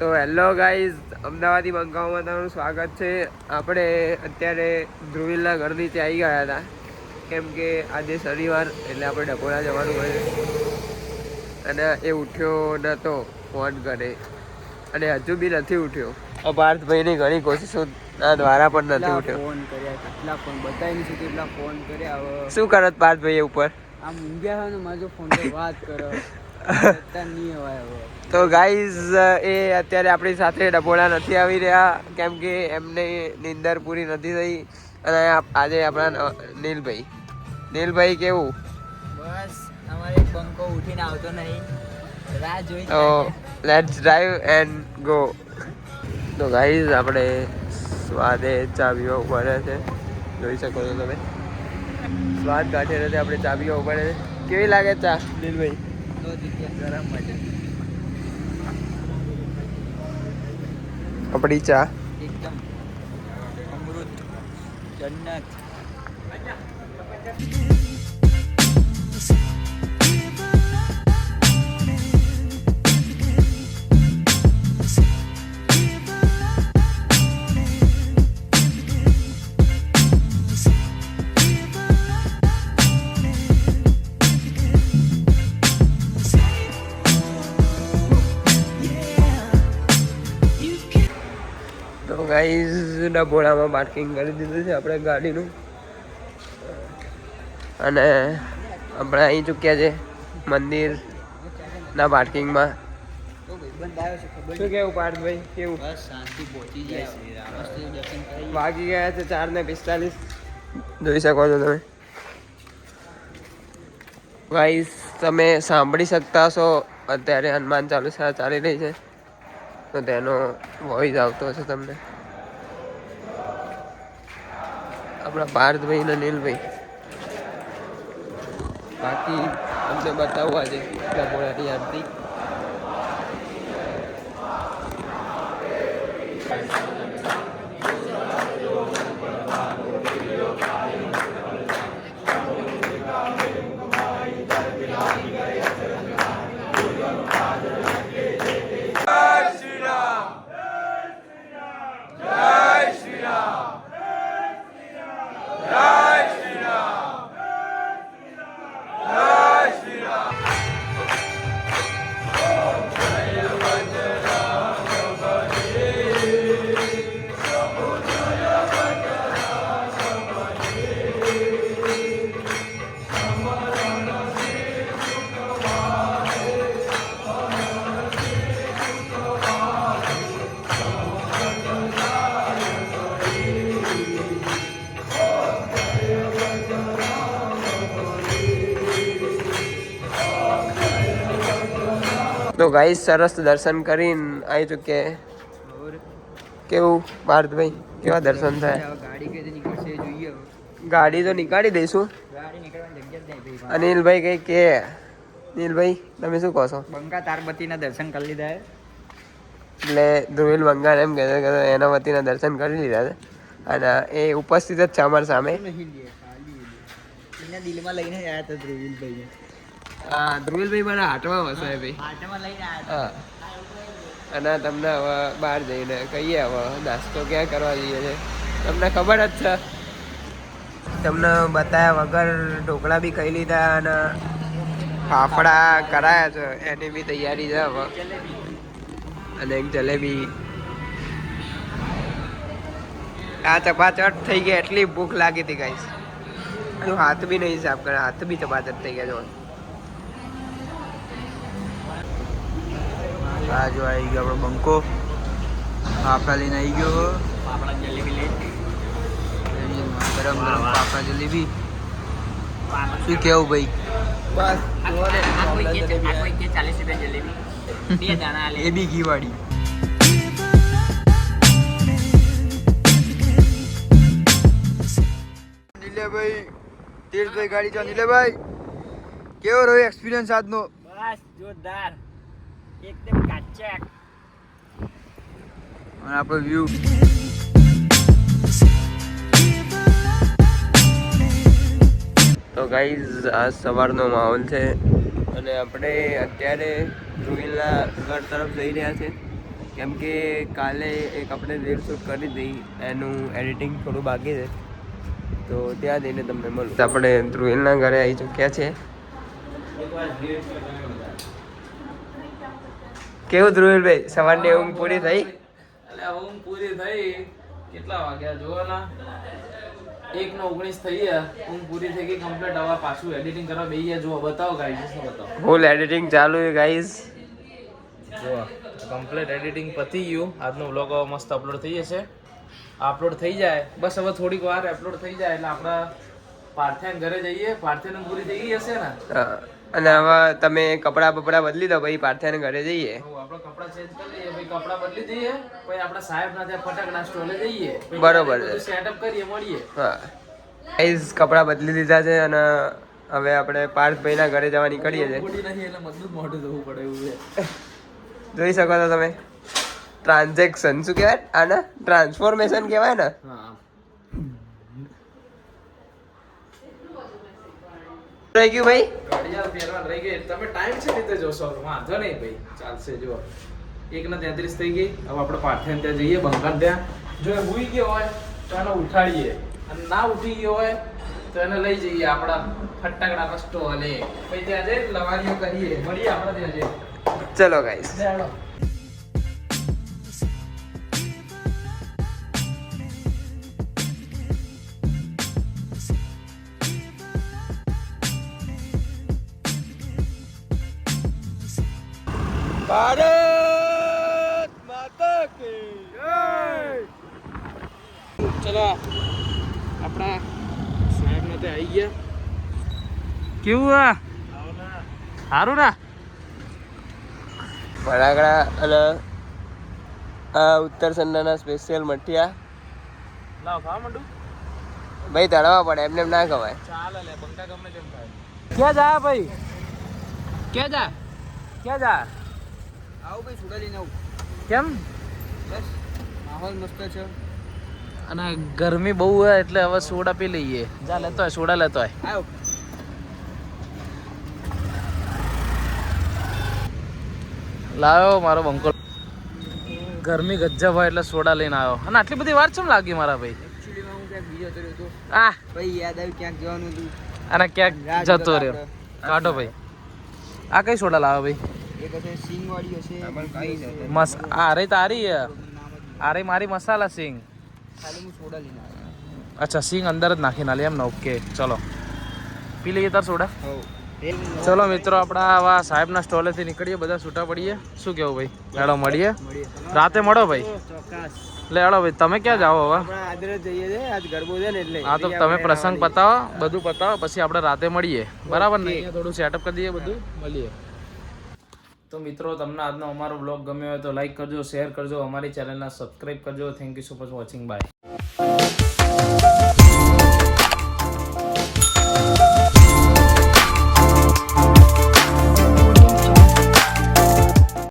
તો hello guys અમદાવાદી બંકાઓમાં તમારું સ્વાગત છે. આપણે અત્યારે ધ્રુવિલના ઘર નીચે આવી ગયા હતા. કેમ કે આજે શનિવાર એટલે આપણે ડકોરા જવાનું હોય. અને એ ઉઠ્યો નહોતો ફોન કરે. અને હજુ બી નથી ઉઠ્યો. પાર્થભાઈની ઘણી કોશિશો દ્વારા પણ નથી ઉઠ્યો. ફોન કર્યા કેટલા ફોન? બતાવી નથી કેટલા ફોન કર્યા શું કરત પાર્થભાઈ ઉપર? આમ ઊંઘ્યા હોય ને મારો ફોન પર વાત કરો. તો ગાઈઝ એ અત્યારે આપણી સાથે ડભોળા નથી આવી રહ્યા કેમ કે એમને નિંદર પૂરી નથી થઈ. અને આજે આપણા નીલભાઈ. નીલભાઈ કેવું? બસ અમારે બંકો ઉઠીને આવતો નહીં. રાહ જોઈ તો લેટ્સ ડ્રાઈવ એન્ડ ગો તો ગાઈઝ આપણે સ્વાદે ચાવીઓ ઊભા છે. જોઈ શકો છો તમે. સ્વાદ કાઢે રહે આપણે ચાવીઓ ઊભા છે. કેવી લાગે ચા નીલભાઈ? આપણી ચા. એકદમ અમૃત જન્નત. ગાઈઝ ડભોળામાં પાર્કિંગ કરી દીધું છે આપણે ગાડીનું. અને આપણે અહીં ચૂક્યા છે મંદિરના પાર્કિંગમાં. શું કેવું પાર્થભાઈ કેવું? શાંતિ પહોંચી જાય વાગી ગયા છે ચાર ને પિસ્તાલીસ. જોઈ શકો છો તમે. ગાઈઝ તમે સાંભળી શકતા છો અત્યારે હનુમાન ચાલીસા ચાલી રહી છે. તો તેનો વોઇસ આવતો હશે તમને. આપણા પાર્થભાઈ ને નીલભાઈ. બાકી અમને બતાવવા છે ડબોડાની આરતી તો ગાઈસ સરસ દર્શન કરીને આવી ચૂકે કેવું પાર્થભાઈ કેવા દર્શન થાય? ગાડી તો નીકાળી દઈશું. અનિલભાઈ કઈ કે નીલભાઈ તમે શું કહો છો? બંકા તારબતીના દર્શન કરી લીધા હે. એટલે ધ્રુવિલ બંગાળ એમ કહેતો કે એના વતીના દર્શન કરી લીધા છે. અને એ ઉપસ્થિત જ છે અમારી સામે. દિલમાં લઈને આવ્યા હતા ધ્રુવીલભાઈ હા ધ્રુવિલભાઈ મારા હાટમાં વસાય ભાઈ. હા અને તમને હવે બહાર જઈને કહીએ હવે નાસ્તો ક્યાં કરવા જઈએ છે? તમને ખબર જ છે. તમને બતાવ્યા વગર ઢોકળા બી ખાઈ લીધા અને ફાફડા કરાયા છે એની બી તૈયારી છે હવે. અને એક જલેબી. આ ચપાચટ થઈ ગઈ એટલી ભૂખ લાગી હતી ગાઈસ હાથ બી નહીં સાફ કરે હાથ બી ચપાચટ થઈ ગયા જો આ જો આવી ગયો આપણો બંકો. ફાફડા લઈને આવી ગયો ફાફડા જલેબી લઈ. ગરમ ગરમ ફાફડા જલેબી. શું કેવું ભાઈ? બસ ચાલીસ રૂપિયા જલેબી. બે દાણા એ બી ઘી ભાઈ નીલેભાઈ તીર્થભાઈ ગાડી ચો નીલેભાઈ કેવો રહ્યો એક્સપિરિયન્સ આજનો? બસ જોરદાર. એકદમ કાચા અને આપણો વ્યૂ તો ગાઈઝ આ સવારનો માહોલ છે. અને આપણે અત્યારે ધ્રુવીલના ઘર તરફ જઈ રહ્યા છે. કેમ કે કાલે એક આપણે રીલ શૂટ કરી હતી. એનું એડિટિંગ થોડું બાકી છે. તો ત્યાં જઈને તમને મળું. આપણે ધ્રુવીલના ઘરે આવી ચૂક્યા છે. કેવું ધ્રુવીલભાઈ? સવારની ઊંઘ પૂરી થઈ? એટલે ઊંઘ પૂરી થઈ. કેટલા વાગ્યા? જુઓ ના. એક નો ઓગણીસ થઈ ગયા. ઊંઘ પૂરી થઈ ગઈ કમ્પ્લીટ હવે પાછું એડિટિંગ કરવા બેસી ગયા. જુઓ બતાવો ગાઈસ બતાવો? ફૂલ એડિટિંગ ચાલુ છે ગાઈઝ જુઓ કમ્પ્લીટ એડિટિંગ પતી ગયું. આજનો વ્લોગ હવે મસ્ત અપલોડ થઈ જશે. અપલોડ થઈ જાય. બસ હવે થોડીક વાર અપલોડ થઈ જાય. એટલે આપણા પાર્થિયાન ઘરે જઈએ. પાર્થિયાન પૂરી થઈ ગઈ હશે ને? અને હવે તમે કપડાં બપડા બદલી દો ભાઈ પાર્થિયાને ઘરે જઈએ. આપણે કપડાં ચેન્જ કરી લઈએ પછી કપડાં બદલી દઈએ પછી આપણા સાહેબ ના ત્યાં ફટાકડા સ્ટોલે જઈએ બરોબર છે. સેટઅપ કરીએ મળીએ. હા. ગાઈઝ કપડાં બદલી દીધા છે અને હવે આપણે પાર્થભાઈના ઘરે જવા નીકળીએ છીએ. મોટી નહીં એટલે મજબૂત મોઢું જવું પડે એવું છે. જોઈ શકો છો તમે. ટ્રાન્ઝેક્શન શું કહેવાય? આના? ટ્રાન્સફોર્મેશન કહેવાય ને? હા. રહી ગયું ભાઈ? ઘડિયાળ પહેરવાન રહી ગઈ. તમે ટાઈમ છે રીતે જોશો વાંધો નહીં ભાઈ. ચાલશે જો એક ને તેત્રીસ થઈ ગઈ. હવે આપણે પાઠ્યાન ત્યાં જઈએ બંગાળ ત્યાં. જો એ ભૂઈ ગયો હોય તો એને ઉઠાડીએ. અને ના ઉઠી ગયો હોય તો એને લઈ જઈએ આપણા ફટાકડા સ્ટોલે પછી ત્યાં જઈને લવારીઓ કરીએ. મળીએ આપણે ત્યાં જઈએ ચલો ગાઈસ ચાલો ભારત માતા કી ચલો આપણા સાહેબ ને ત્યાં આવી ગયા. કેવું આ? સારું ના? ફટાકડા અને આ ઉત્તર સંડાના સ્પેશિયલ મઠિયા. લાવ ખાવા માંડું? ભાઈ તળવા પડે એમને એમ ના ખવાય ચાલે લે બંકા ગમે તેમ થાય. ક્યાં જા ભાઈ? ક્યાં જા? ક્યાં જા? આવું ભાઈ સોડા લઈને આવું. કેમ? બસ માહોલ મસ્ત છે. અને ગરમી બહુ હોય એટલે હવે સોડા પી લઈએ. જા લેતો હોય સોડા લેતો હોય લાવ્યો મારો બંકો ગરમી ગજબ હોય એટલે સોડા લઈને આવ્યો અને આટલી બધી વાર ચમ લાગી મારા ભાઈ? આ. ભાઈ યાદ આવ્યું ક્યાંક જવાનું હતું. અને ક્યાંક જતો રહ્યો. કાઢો ભાઈ. આ કઈ સોડા લાવ્યો ભાઈ? એક હશે સિંગ વાળી હશે મસ આ રે તારી હે. આ રે મારી મસાલા સિંગ. ખાલી હું સોડા લઈને આવ્યો. અચ્છા સિંગ અંદર જ નાખી ના એમ ને ઓકે ચલો. પી લઈએ તાર સોડા. ચલો મિત્રો આપણા આવા સાહેબના સ્ટોલેથી નીકળીએ બધા છૂટા પડીએ. શું કેવું ભાઈ? હેડો મળીએ. રાતે મળો ભાઈ. લે હેડો ભાઈ તમે ક્યાં જાઓ હવે? હા તો તમે પ્રસંગ પતાવો બધું પતાવો પછી આપણે રાતે મળીએ. બરાબર ને? થોડું સેટઅપ કરી દઈએ બધું મળીએ. તો મિત્રો, તમને આજનો અમારો બ્લોગ ગમ્યો હોય તો લાઈક કરજો શેર કરજો, અમારી ચેનલના સબસ્ક્રાઈબ કરજો. Thank you so much watching bye